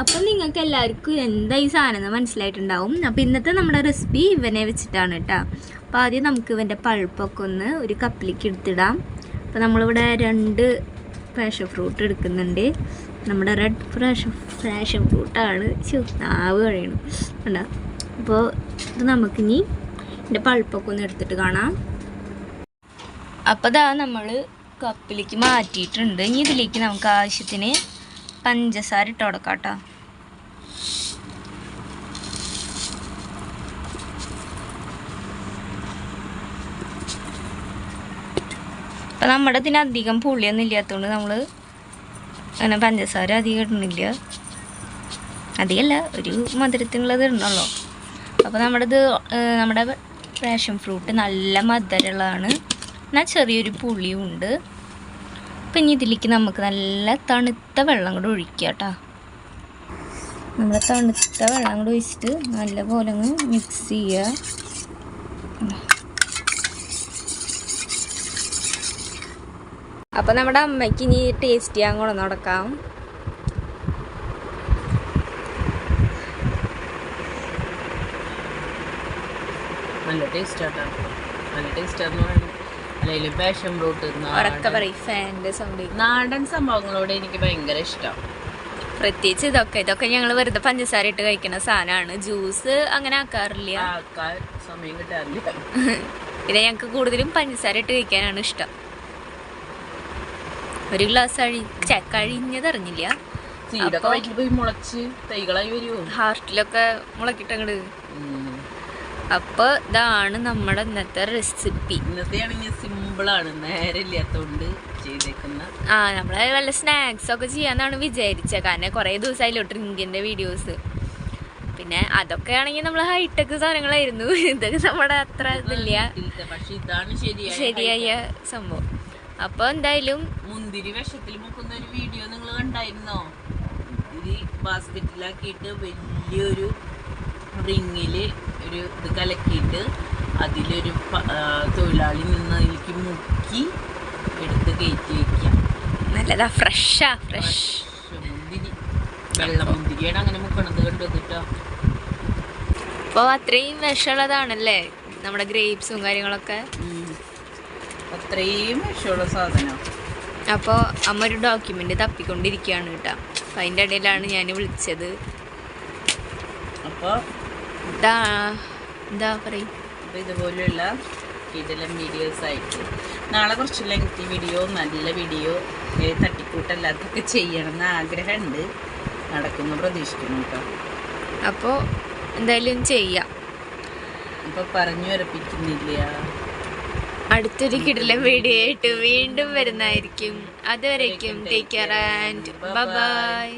അപ്പം നിങ്ങൾക്ക് എല്ലാവർക്കും എന്താ ഈ സാധനം എന്ന് മനസ്സിലായിട്ടുണ്ടാവും. അപ്പം ഇന്നത്തെ നമ്മുടെ റെസിപ്പി ഇവനെ വെച്ചിട്ടാണ് കേട്ടോ. അപ്പോൾ ആദ്യം നമുക്ക് ഇവന്റെ പഴുപ്പൊക്കെ ഒന്ന് ഒരു കപ്പിലേക്ക് എടുത്തിടാം. അപ്പോൾ നമ്മളിവിടെ രണ്ട് പാഷൻ ഫ്രൂട്ട് എടുക്കുന്നുണ്ട്. നമ്മുടെ റെഡ് ഫ്രാഷൻ ഫ്രാഷൻ ഫ്രൂട്ടാണ് നാവ് കഴിയണം. കണ്ടോ? അപ്പോൾ ഇത് നമുക്കിനി ഇതിന്റെ പഴുപ്പൊക്കെ ഒന്ന് എടുത്തിട്ട് കാണാം. അപ്പോൾ ഇതാ നമ്മൾ കപ്പിലേക്ക് മാറ്റിയിട്ടുണ്ട്. ഇനി ഇതിലേക്ക് നമുക്ക് ആവശ്യത്തിന് പഞ്ചസാര ഇട്ട് കൊടുക്കാം കേട്ടോ അപ്പം നമ്മുടെ ഇതിന് അധികം പുളിയൊന്നും ഇല്ലാത്തതുകൊണ്ട് നമ്മൾ അങ്ങനെ പഞ്ചസാര അധികം ഇടുന്നില്ല. അധികമല്ല ഒരു മധുരത്തിനുള്ളത് ഇടണല്ലോ അപ്പോൾ നമ്മുടെ ഇത് നമ്മുടെ പാഷൻ ഫ്രൂട്ട് നല്ല മധുരമുള്ളതാണ്. എന്നാൽ ചെറിയൊരു പുളിയും ഉണ്ട് അപ്പം ഇനി ഇതിലേക്ക് നമുക്ക് നല്ല തണുത്ത വെള്ളം കൂടെ ഒഴിക്കുക കേട്ടോ. നമ്മൾ തണുത്ത വെള്ളം കൂടെ ഒഴിച്ചിട്ട് നല്ലപോലെ അങ്ങ് മിക്സ് ചെയ്യുക. അപ്പം നമ്മുടെ അമ്മയ്ക്ക് ഇനി ടേസ്റ്റ് ചെയ്യാൻ കൂടെ നടക്കാം. നല്ല ടേസ്റ്റ് ആട്ടോ. നല്ല ടേസ്റ്റ് ആണെന്ന് പറയുന്നത്. നാടൻ സംഭവങ്ങളോട് എനിക്ക് ഭയങ്കര ഇഷ്ടം. പ്രത്യേകിച്ച് ഇതൊക്കെ ഇതൊക്കെ ഞങ്ങൾ വെറുതെ പഞ്ചസാര ഇട്ട് കഴിക്കുന്ന സാധനമാണ്. ജ്യൂസ് അങ്ങനെ ആക്കാറില്ല. സമയം കിട്ടാറില്ല. പിന്നെ ഞങ്ങൾക്ക് കൂടുതലും പഞ്ചസാര ഇട്ട് കഴിക്കാനാണ് ഇഷ്ടം. ഒരു ഗ്ലാസ് അഴി ഛെ, കഴിഞ്ഞത് അറിഞ്ഞില്ല. സീഡൊക്കെ വയറ്റിൽ പോയി മുളച്ച് തൈകളായി വരുമോ ഹാർട്ടിലൊക്കെ മുളക്കിട്ടങ്ങട് അപ്പോൾ ഇതാണ് നമ്മുടെ ഇന്നത്തെ റെസിപ്പി ഇന്നത്തെ സിമ്പിൾ ആണ് നേരെ ഇല്ലാത്തോണ്ട് ചെയ്തേക്കുന്ന. ആ നമ്മളെ വല്ല സ്നാക്സ് ഒക്കെ ചെയ്യാന്നാണ് വിചാരിച്ചത് കാരണം കുറേ ദിവസമായില്ലോ ഡ്രിങ്കിന്റെ വീഡിയോസ് പിന്നെ അതൊക്കെ ആണെങ്കിൽ നമ്മൾ ഹൈടെക് സാധനങ്ങളായിരുന്നു. ഇതൊക്കെ നമ്മുടെ അത്ര ഇതില്ല. ശരിയായ സംഭവം. അപ്പൊ എന്തായാലും മുന്തിരി വിഷത്തിൽ മുക്കുന്ന ഒരു വീഡിയോ നിങ്ങൾ കണ്ടായിരുന്നോ? മുന്തിരി ബാസ്ക്കറ്റിലാക്കിയിട്ട് വലിയൊരു റിങ്ങിൽ ഒരു ഇത് കലക്കിയിട്ട് അതിലൊരു തൊഴിലാളി നിന്ന് അതിലേക്ക് മുക്കി എടുത്ത് കയറ്റി വെക്കാം നല്ലതാ ഫ്രഷാ ഫ്രഷ്. മുന്തിരി. വെള്ള മുന്തിരിയാണ് അങ്ങനെ മുക്കണത് കണ്ടുവന്നിട്ടോ കേട്ടോ അപ്പോൾ അത്രയും വിഷമുള്ളതാണല്ലേ? നമ്മുടെ ഗ്രേപ്സും കാര്യങ്ങളൊക്കെ. അത്രയും വിഷമുള്ള സാധനം. അപ്പോൾ അമ്മ ഒരു ഡോക്യുമെന്റ് തപ്പിക്കൊണ്ടിരിക്കുകയാണ് കേട്ടോ. അപ്പം അതിന്റെ ഇടയിലാണ് ഞാൻ വിളിച്ചത്. അപ്പോൾ ഇതാ എന്താ പറയും. അപ്പോൾ ഇതുപോലെയുള്ള കിടലം വീഡിയോസ് ആയിട്ട് നാളെ കുറച്ച് ലെങ്തി വീഡിയോ നല്ല വീഡിയോ തട്ടിക്കൂട്ടല്ലാത്തൊക്കെ ചെയ്യണം എന്ന് ആഗ്രഹമുണ്ട്. നടക്കുന്നു പ്രതീക്ഷിക്കുന്നു കേട്ടോ. അപ്പോൾ എന്തായാലും ചെയ്യാം. അപ്പോൾ പറഞ്ഞു ഉറപ്പിക്കുന്നില്ല. അടുത്തൊരു കിടില വീഡിയോ ആയിട്ട് വീണ്ടും വരുന്നതായിരിക്കും. അതുവരേക്കും ടേക്ക് കെയർ ആൻഡ് ബൈ